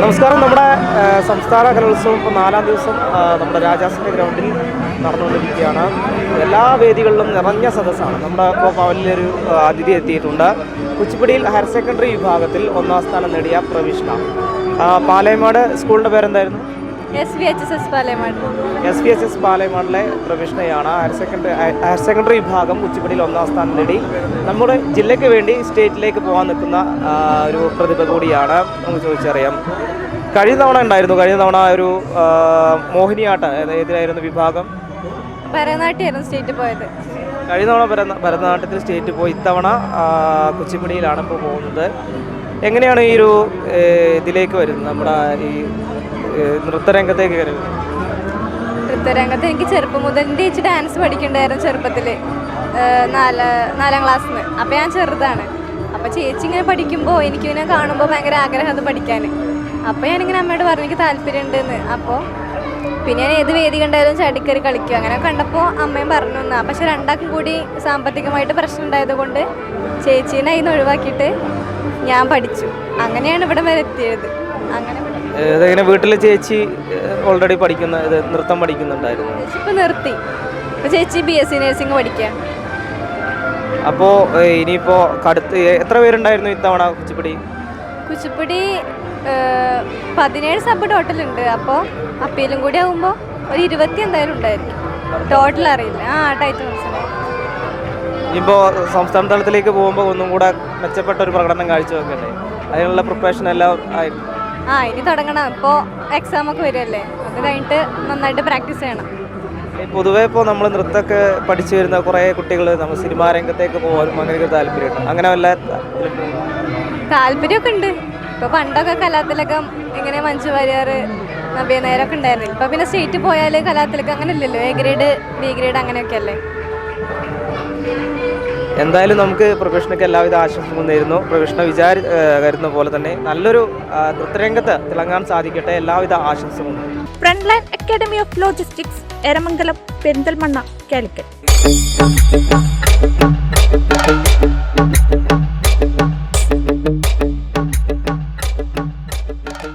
നമസ്കാരം. നമ്മുടെ സംസ്ഥാന കലോത്സവം ഇപ്പോൾ നാലാം ദിവസം നമ്മുടെ രാജാസിന്റെ ഗ്രൗണ്ടിൽ നടന്നുകൊണ്ടിരിക്കുകയാണ്. എല്ലാ വേദികളിലും നിറഞ്ഞ സദസ്സാണ്. നമ്മുടെ ഇപ്പോൾ പവലിലൊരു ആ, അതിഥി എത്തിയിട്ടുണ്ട്. കുച്ചിപ്പുടിയിൽ ഹയർ സെക്കൻഡറി വിഭാഗത്തിൽ ഒന്നാം സ്ഥാനം നേടിയ പ്രവിഷ്ണ. പാലയമാട് സ്കൂളിന്റെ പേരെന്തായിരുന്നു? എസ് വി എച്ച് എസ് പാലയമാടിലെ പ്രവിഷ്ണയാണ് ഹയർ സെക്കൻഡറി ഹയർ സെക്കൻഡറി വിഭാഗം കുച്ചിപ്പടിയിൽ ഒന്നാം സ്ഥാനം നേടി. നമ്മുടെ ജില്ലയ്ക്ക് വേണ്ടി സ്റ്റേറ്റിലേക്ക് പോകാൻ നിൽക്കുന്ന ആ, ഒരു പ്രതിഭ കൂടിയാണ്. നമുക്ക് ചോദിച്ചറിയാം. കഴിഞ്ഞ തവണ ഉണ്ടായിരുന്നു. കഴിഞ്ഞ തവണ ഒരു ആ, മോഹിനിയാട്ടം ഏത് ഏതിലായിരുന്നു വിഭാഗം? ഭരതനാട്യമായിരുന്നു സ്റ്റേറ്റ് പോയത്. കഴിഞ്ഞ തവണ ഭരത ഭരതനാട്യത്തിൽ സ്റ്റേറ്റ് പോയി. ഇത്തവണ ആ, കുച്ചിപ്പുടിയിലാണ് ഇപ്പോൾ പോകുന്നത്. എങ്ങനെയാണ് ഈ ഒരു ഇതിലേക്ക് വരുന്നത്? നമ്മുടെ ഈ നൃത്തരംഗത്തേക്ക് വരുന്നത്? നൃത്തരംഗത്ത് എനിക്ക് ചെറുപ്പം മുതൽ ചേച്ചി ഡാൻസ് പഠിക്കണ്ടായിരുന്നു ചെറുപ്പത്തിൽ നാല് നാലാം ക്ലാസ്സിൽ നിന്ന് അപ്പോൾ ഞാൻ ചെറുതാണ്. അപ്പോൾ ചേച്ചി ഇങ്ങനെ പഠിക്കുമ്പോൾ എനിക്കിങ്ങനെ കാണുമ്പോൾ ഭയങ്കര ആഗ്രഹം അത് പഠിക്കാൻ അപ്പോൾ ഞാനിങ്ങനെ അമ്മയോട് പറഞ്ഞു എനിക്ക് താല്പര്യമുണ്ടെന്ന്. അപ്പോൾ പിന്നെ ഞാൻ ഏത് വേദി കണ്ടാലും ചാടിക്കറി കളിക്കും. അങ്ങനെ കണ്ടപ്പോൾ അമ്മയും പറഞ്ഞു തന്നാ. പക്ഷെ രണ്ടാക്കും കൂടി സാമ്പത്തികമായിട്ട് പ്രശ്നം ഉണ്ടായതുകൊണ്ട് ചേച്ചീനെ അതിന് ഒഴിവാക്കിയിട്ട് ഞാൻ പഠിച്ചു. അങ്ങനെയാണ് ഇവിടെ വരെ എത്തിയത്. അങ്ങനെ. ഇതെങ്ങനെ വീട്ടിലെ ചേച്ചി ഓൾറെഡി പഠിക്കുന്ന ഇത് നൃത്തം പഠിക്കുന്നുണ്ടായിരുന്നു? ഇപ്പൊ നിർത്തി. ഇപ്പൊ ചേച്ചി ബി എസ് സി നഴ്സിംഗ് പഠിക്കാം. അപ്പോൾ ഇനിയിപ്പോൾ കടുത്ത് എത്ര പേരുണ്ടായിരുന്നു ഇത്തവണ കുച്ചിപ്പുടി? കുച്ചിപ്പുടി പതിനേഴ് സബ് ടോട്ടൽ ഉണ്ട്. അപ്പോ അപ്പീലും കൂടി ആകുമ്പോൾ ഒരു ഇരുപത്തി എന്തായാലും ഉണ്ടായിരിക്കും. ടോട്ടൽ അറിയില്ല. ആ ടൈറ്റ് മനസ്സിലായി. ഇനിയിപ്പോൾ സംസ്ഥാന തലത്തിലേക്ക് പോകുമ്പോൾ ഒന്നും കൂടെ മെച്ചപ്പെട്ട ഒരു പ്രകടനം കാഴ്ചവെക്കണ്ടേ? അതിനുള്ള പ്രിപ്പറേഷൻ എല്ലാം ആയി ആ ഇനി തുടങ്ങണം. ഇപ്പോൾ എക്സാം ഒക്കെ വരുമല്ലേ അത് കഴിഞ്ഞിട്ട് നന്നായിട്ട് പ്രാക്ടീസ് ചെയ്യണം. പൊതുവേ ഇപ്പോൾ നമ്മൾ നൃത്തമൊക്കെ പഠിച്ചു വരുന്ന കുറേ കുട്ടികൾ നമ്മൾ സിനിമാ രംഗത്തേക്ക് പോകാനും അങ്ങനെയൊക്കെ താല്പര്യമുണ്ട് അങ്ങനെ വല്ല താല്പര്യമൊക്കെ ഉണ്ട്. ഇപ്പോൾ പണ്ടൊക്കെ കലാത്തിലൊക്കെ ഇങ്ങനെ മഞ്ജു വാര്യാർ നബിയ നേരൊക്കെ ഉണ്ടായിരുന്നു. ഇപ്പോൾ പിന്നെ സ്റ്റേറ്റ് പോയാൽ കലാത്തിലൊക്കെ അങ്ങനെ ഇല്ലല്ലോ. എ ഗ്രേഡ് ബി ഗ്രേഡ് അങ്ങനെയൊക്കെ അല്ലേ? എന്തായാലും നമുക്ക് പ്രൊഫഷനൊക്കെ എല്ലാവിധ ആശംസകളും നേരുന്നു. പ്രൊഫഷനെ വിചാരി കരുതുന്ന പോലെ തന്നെ നല്ലൊരു നൃത്തരംഗത്ത് തിളങ്ങാൻ സാധിക്കട്ടെ എല്ലാവിധ ആശംസകളും. Frontline front line academy of logistics Eramangalam Perinthalmanna Calicut.